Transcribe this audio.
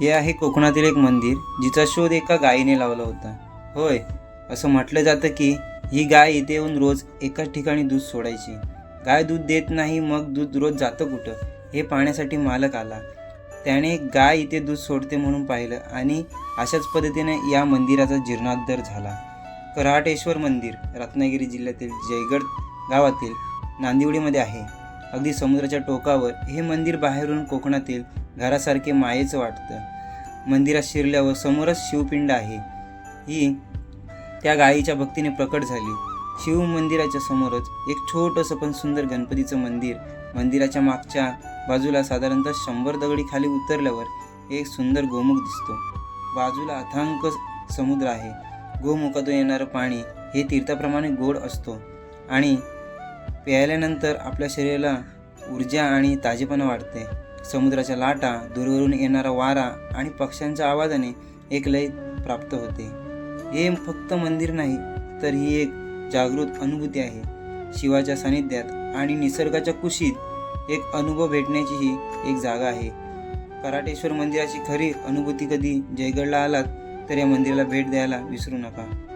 हे आहे कोकणातील एक मंदिर जिचा शोध एका गायीने लावला होता. होय असं म्हटलं जातं की ही गाय इथे येऊन रोज एकाच ठिकाणी दूध सोडायची. गाय दूध देत नाही मग दूध रोज जातं कुठं? हे पाहण्यासाठी मालक आला. त्याने गाय इथे दूध सोडते म्हणून पाहिलं आणि अशाच पद्धतीने या मंदिराचा जीर्णोद्धार झाला. कराटेश्वर मंदिर रत्नागिरी जिल्ह्यातील जयगड गावातील नांदिवडीमध्ये आहे. अगदी समुद्राच्या टोकावर हे मंदिर बाहेरून कोकणातील घरासारखे मायेचं वाटतं. मंदिरात शिरल्यावर समोरच शिवपिंड आहे. ही त्या गायीच्या भक्तीने प्रकट झाली. शिव मंदिराच्या समोरच एक छोटंसं पण सुंदर गणपतीचं मंदिर. मंदिराच्या मागच्या बाजूला साधारणतः शंभर दगडी खाली उतरल्यावर एक सुंदर गोमुख दिसतो. बाजूला अथांक समुद्र आहे. गोमुखातून येणारं पाणी हे तीर्थाप्रमाणे गोड असतो आणि प्यायल्यानंतर आपल्या शरीराला ऊर्जा आणि ताजेपणा वाढते समुद्राच्या लाटा दूरवरून येणारा वारा आणि पक्ष्यांच्या आवाजाने एक लय प्राप्त होते. हे फक्त मंदिर नाही तर ही एक जागृत अनुभूती आहे. शिवाच्या सानिध्यात आणि निसर्गाच्या कुशीत एक अनुभव भेटण्याची ही एक जागा आहे. कराटेश्वर मंदिराची खरी अनुभूती कधी जयगडला आलात तर या मंदिराला भेट द्यायला विसरू नका.